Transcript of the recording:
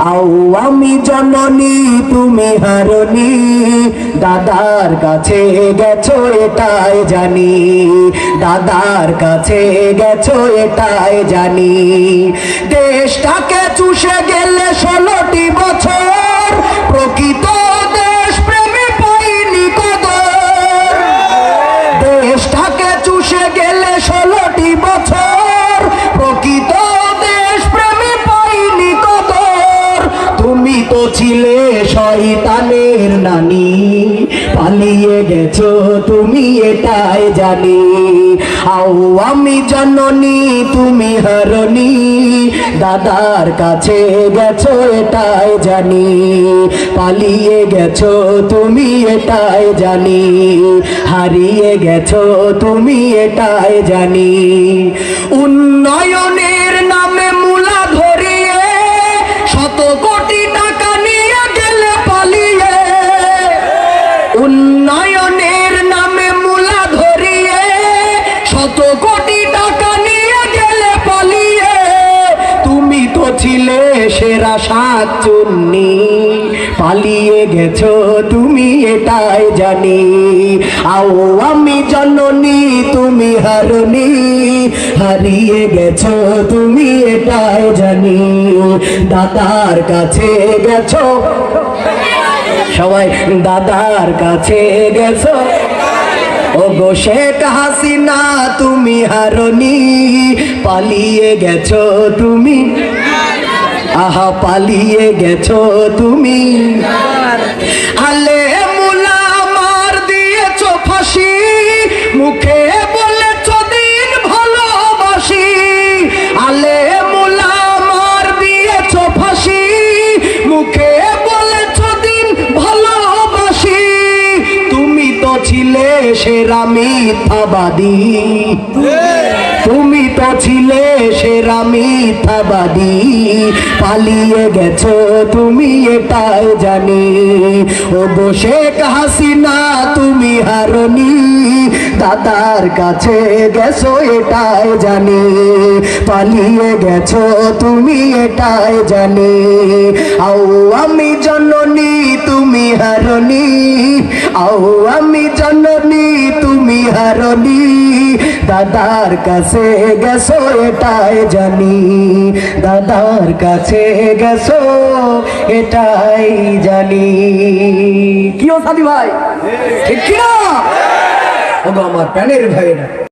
আও আমি জননী, তুমি হারনি। দাদার কাছে গেছো, এটাই জানি। দাদার কাছে গেছো, এটাই জানি। দেশটাকে চুষে গেলে ষোলোটি বছর শয়তানের নানি, পালিয়ে গেছো তুমি এটাই জানি। আও আমি জননী, তুমি হারনি দাদার কাছে গেছো এটাই জানি। পালিয়ে গেছো তুমি এটাই জানি। হারিয়ে গেছো তুমি এটাই জানি। উন্নয়নের সাত চুন্নি পালিয়ে গেছো, তুমি এটাই জানি। আও আমি জননী, তুমি হারনি হারিয়ে গেছো, তুমি এটাই জানি। দাদার কাছে গেছো। সবাই, দাদার কাছে গেছো। ও গো শেখ হাসিনা, তুমি হারনি পালিয়ে গেছো, তুমি আহা পালিয়ে গেছো তুমি। আলে মুলা মার দিয়েছ ফাঁসি, মুখে বলেছ দিন ভালোবাসি। আলে মুলা মার দিয়েছ ফাঁসি, মুখে বলেছ দিন ভালোবাসি। তুমি তো ছিলে সেরা মিথ্যাবাদী তুমি তো ছিলে সেরা মিথ্যাবাদী, পালিয়ে গেছো তুমি এটাই জানি। ও শেখ হাসিনা, তুমি হারনি, দাদার কাছে গেছো এটাই জানি। পালিয়ে গেছো তুমি এটাই জানি। আও আমি জননী, তুমি হারনি। আও আমি জননী, তুমি হারনি। দাদার কাছে গেছো এটাই জানি দাদার কাছে গেছো এটাই জানি। কি ও সাদি ভাই? ঠিক কিনা? ওগো আমার প্যানের ভাইরা